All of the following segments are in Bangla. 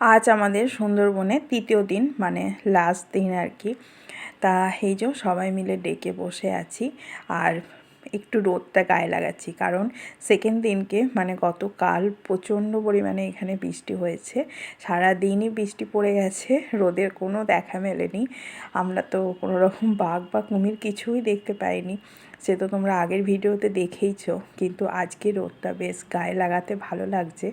আজ আমাদের সুন্দরবনে তৃতীয় দিন মানে লাস্ট দিন আর কি তা এই যে সবাই মিলে ডেকে বসে আছি, আর একটু রোদটা গায়ে লাগাচ্ছি, কারণ সেকেন্ড দিনকে মানে গতকাল প্রচণ্ড পরিমাণে এখানে বৃষ্টি হয়েছে। সারা দিনই বৃষ্টি পড়ে গেছে, রোদের কোনো দেখা মেলেনি। আমরা তো কোনো রকম বাঘ বা কুমির কিছুই দেখতে পাইনি। সে তো তোমরা আগের ভিডিওতে দেখেইছো, কিন্তু আজকে রোদটা বেশ গায়ে লাগাতে ভালো লাগছে।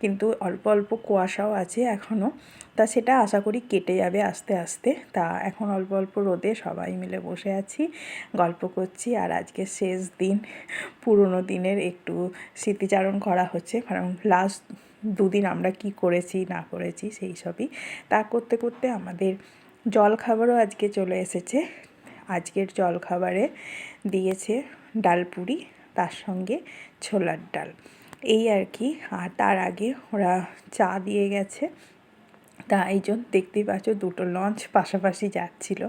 কিন্তু অল্প অল্প কুয়াশাও আছে এখনও তা সেটা আশা করি কেটে যাবে আস্তে আস্তে। তা এখন অল্প অল্প রোদে সবাই মিলে বসে আছি, গল্প করছি, আর আজকে শেষ দিন, পুরনো দিনের একটু স্মৃতিচারণ করা হচ্ছে, কারণ লাস্ট দুদিন আমরা কি করেছি, না করেছি, সেই সবই। তা করতে করতে আমাদের জল খাবারও আজকে চলে এসেছে আজকের জলখাবারে দিয়েছে ডাল পুরি, তার সঙ্গে ছোলার ডাল। এই আর কি, আর তার আগে ওরা চা দিয়ে গেছে। তা এই জন্য দেখতেই পাচ্ছ দুটো লঞ্চ পাশাপাশি যাচ্ছিল।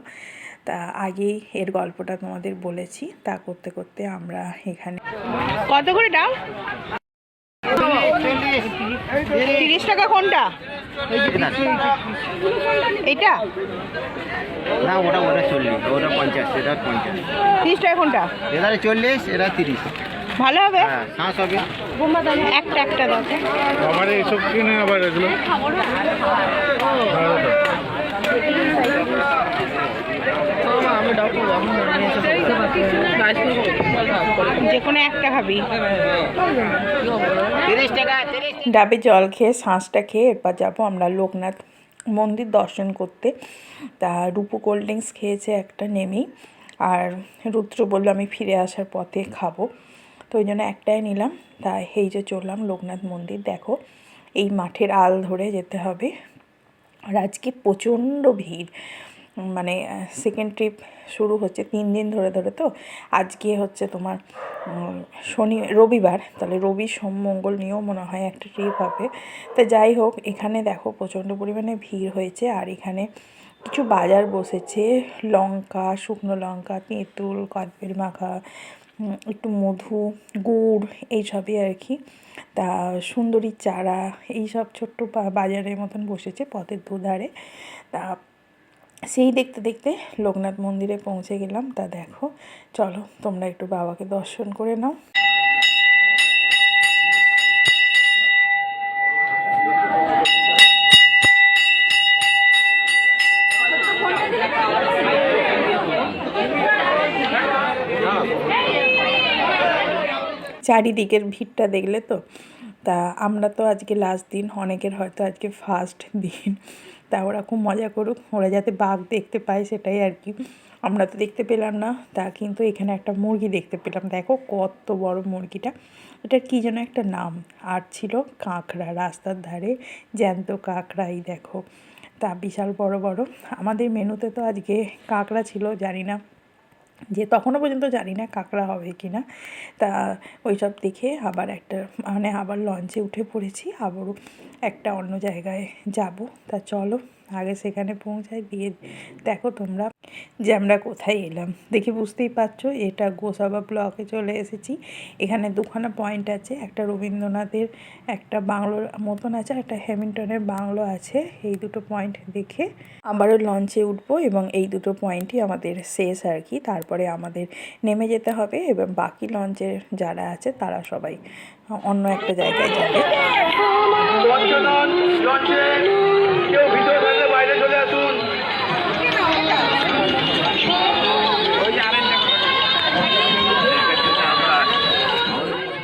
তা আগেই এর গল্পটা তোমাদের বলেছি, তা করতে করতে আমরা এখানে কত করে ডাল তিরিশ টাকা কোনটা? এইটা? না ওটা ওটা চল্লিশ ওটা পঞ্চাশ এটা পঞ্চাশ। তিরিশ টাকা কোনটা এটা চল্লিশ এটা তিরিশ। ভালো হবে? হ্যাঁ হবে। একটা একটা দাও। আমার এইসব কিনে আবার এগুলো? যে কোনো একটা ডাবে জল খেয়ে শ্বাসটা খেয়ে এরপর যাব আমরা লোকনাথ মন্দির দর্শন করতে। তা রূপো কোল্ড ড্রিঙ্কস খেয়েছে একটা নেমেই। আর রুদ্র বলল আমি ফিরে আসার পথে খাব। তো ওই জন্য একটাই নিলাম। তা এই যে চললাম লোকনাথ মন্দির দেখো। এই মাঠের আল ধরে যেতে হবে। আর আজকে প্রচণ্ড ভিড়। মানে সেকেন্ড ট্রিপ শুরু হচ্ছে তিন দিন ধরে ধরে তো। আজকে হচ্ছে তোমার শনি, রবিবার। তাহলে রবি, সোম, মঙ্গল নিয়েও মনে হয় একটা ট্রিপ হবে। তা যাই হোক, এখানে দেখো প্রচণ্ড পরিমাণে ভিড় হয়েছে। আর এখানে কিছু বাজার বসেছে। লঙ্কা, শুকনো লঙ্কা, তেঁতুল কদবেল মাখা একটু মধু, গুড়, এইসবই আর কি। তা সুন্দরী চারা, এইসব ছোট্ট বাজারের মতন বসেছে পথের দুধারে। তা সেই দেখতে দেখতে লোকনাথ মন্দিরে পৌঁছে গেলাম। তা দেখো, চলো তোমরা একটু বাবাকে দর্শন করে নাও। চারিদিকের ভিড়টা দেখলে তো তা আমরা তো আজকে লাস্ট দিন, অনেকের হয়তো আজকে ফার্স্ট দিন। তা ওরা খুব মজা করুক, ওরা যাতে বাঘ দেখতে পায় সেটাই আর কি। আমরা তো দেখতে পেলাম না, তা কিন্তু এখানে একটা মুরগি দেখতে পেলাম। দেখো কত বড় মুরগিটা। এটার কী যেন একটা নাম, আর ছিল কাঁকড়া, রাস্তার ধারে জ্যান্ত কাঁকড়া এই দেখো। তা বিশাল বড় বড়। আমাদের মেনুতে তো আজকে কাঁকড়া ছিল, জানি না যে তখনও পর্যন্ত জানি না কাঁকড়া হবে কি না। তা ওই সব দেখে আবার একটা মানে আবার লঞ্চে উঠে পড়েছি, আবারও একটা অন্য জায়গায় যাব। তা চলো আগে সেখানে পৌঁছাই দিয়ে দেখো তোমরা যে আমরা কোথায় এলাম। দেখি বুঝতেই পারছ, এটা গোসাবা ব্লকে চলে এসেছি। এখানে দুখানা পয়েন্ট আছে, একটা রবীন্দ্রনাথের, একটা বাংলোর মতন আছে একটা হ্যামিল্টনের বাংলো আছে। এই দুটো পয়েন্ট দেখে আবারও লঞ্চে উঠবো এবং এই দুটো পয়েন্টই আমাদের শেষ আর কি। তারপরে আমাদের নেমে যেতে হবে এবং বাকি লঞ্চের যারা আছে, তারা সবাই অন্য একটা জায়গায় যাবে লঞ্চনন লঞ্চে কেউ ভিতরে থাকলে বাইরে চলে আসুন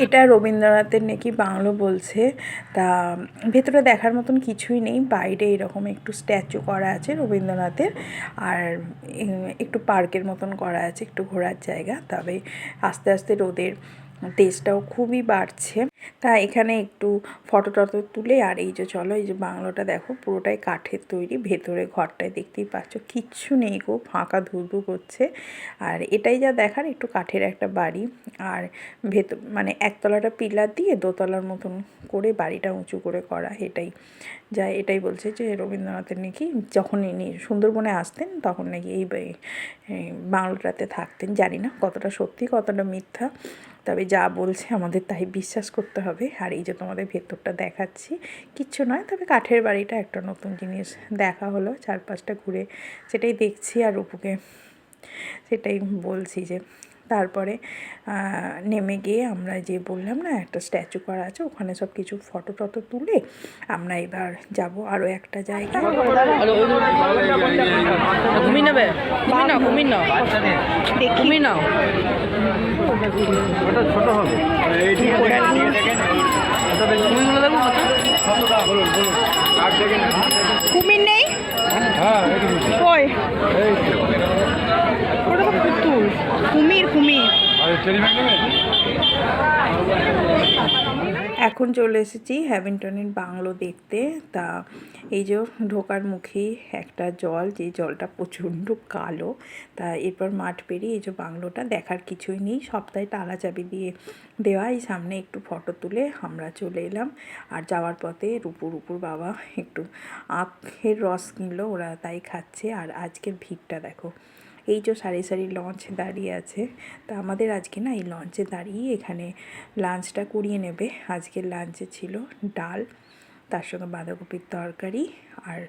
এটা রবীন্দ্রনাথের নাকি বাংলো বলছে, তা ভেতরে দেখার মতন কিছুই নেই, বাইরে এরকম একটু স্ট্যাচু করা আছে রবীন্দ্রনাথের, আর একটু পার্কের মতন করা আছে, একটু ঘোরার জায়গা, তবে আস্তে আস্তে রোদের তেজটাও খুবই বাড়ছে। তা এখানে একটু ফটো টটো তুলে আর এই যে চলো, এই যে বাংলোটা দেখো, পুরোটাই কাঠের তৈরি, ভেতরে ঘরটায় দেখতেই পাচ্ছ। কিচ্ছু নেই গো, ফাঁকা ধুধু করছে। আর এটাই যা দেখার, একটু কাঠের একটা বাড়ি। আর ভেতর মানে একতলাটা পিলার দিয়ে দোতলার মতন করে বাড়িটা উঁচু করে করা, এটাই। যা এটাই বলছে যে রবীন্দ্রনাথের নাকি যখন ইনি সুন্দরবনে আসতেন তখন নাকি এই বাংলোটাতে থাকতেন। জানি না কতটা সত্যি, কতটা মিথ্যা, তবে যা বলছে আমাদের তাই বিশ্বাস করতে হবে। আর এই যে তোমাদের ভেতরটা দেখাচ্ছি, কিচ্ছু নয়, তবে কাঠের বাড়িটা একটা নতুন জিনিস দেখা হলো চারপাশটা ঘুরে। সেটাই দেখছি আর অপুকে সেটাই বলছি যে তারপরে নেমে গিয়ে আমরা যে বললাম না একটা স্ট্যাচু করা আছে ওখানে সব কিছু ফটো টটো তুলে আমরা এবার যাব আরও একটা জায়গা নাও দেখো। কুমির নেই? কই ওটা তো পুতুল কুমির কুমির এখন চলে এসেছি হ্যামিল্টনের বাংলো দেখতে। তা এই যে ঢোকার মুখেই একটা জল, যে জলটা প্রচণ্ড কালো, তা এরপর মাঠ পেরিয়ে এই যে বাংলোটা দেখার কিছুই নেই। সপ্তাহে তালা চাবি দিয়ে দেওয়া এই সামনে একটু ফটো তুলে আমরা চলে এলাম। আর যাওয়ার পথে রুপুর রুপুর বাবা একটু আখের রস কিনলো, ওরা তাই খাচ্ছে। আর আজকের ভিড়টা দেখো। এই যে সারি সারি লঞ্চ দাঁড়িয়ে আছে, তা আমাদের আজকে না এই লঞ্চে দাঁড়িয়ে এখানে লাঞ্চটা করিয়ে নেবে। আজকের লাঞ্চে ছিল ডাল, তার সঙ্গে বাঁধাকপির তরকারি, আর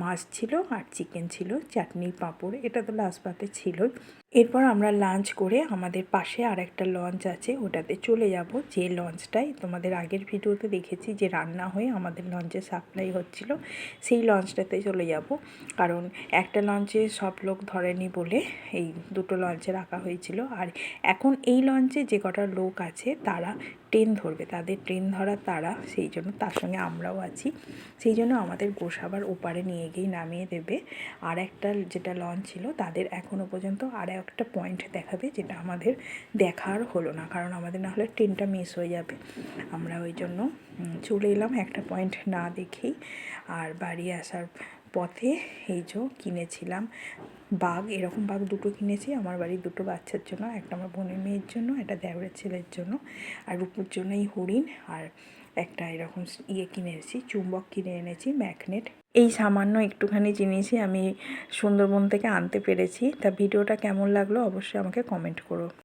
মাছ ছিল আর চিকেন ছিল, চাটনি, পাঁপড়, এটা তো লাস্ট পাতে ছিলই। এরপর আমরা লাঞ্চ করে আমাদের পাশে আর একটা লঞ্চ আছে, ওটাতে চলে যাব। যে লঞ্চটাই তোমাদের আগের ভিডিওতে দেখেছি, যে রান্না হয়ে আমাদের লঞ্চে সাপ্লাই হচ্ছিল, সেই লঞ্চটাতে চলে যাব। কারণ একটা লঞ্চে সব লোক ধরেনি বলে এই দুটো লঞ্চে রাখা হয়েছিল। আর এখন এই লঞ্চে যে কটা লোক আছে, তারা ট্রেন ধরবে। তাদের ট্রেন ধরা তারা, সেই জন্য তার সঙ্গে আমরাও আছি। সেই জন্য আমাদের গোসাবার ওপারে নিয়ে গিয়ে নামিয়ে দেবে। আর একটা যেটা লঞ্চ ছিল, তাদের এখনও পর্যন্ত আর একটা পয়েন্ট দেখাবে যেটা আমাদের দেখার হলো না। কারণ আমাদের না হলে ট্রেনটা মিস হয়ে যাবে। আমরা ওই জন্য চলে এলাম একটা পয়েন্ট না দেখেই। আর বাড়ি আসার পথে এই যে কিনেছিলাম বাঘ, এরকম বাঘ দুটো কিনেছি। আমার বাড়ির দুটো বাচ্চার জন্য, একটা আমার বোনের মেয়ের জন্য, একটা দেওরের ছেলের জন্য। আর রূপুর জন্য এই হরিণ, আর একটা এরকম ইয়ে কিনে চুম্বক কিনে এনেছি ম্যাগনেট এই সামান্য একটুখানি জিনিসই আমি সুন্দরবন থেকে আনতে পেরেছি। তা ভিডিওটা কেমন লাগল অবশ্যই আমাকে কমেন্ট করো।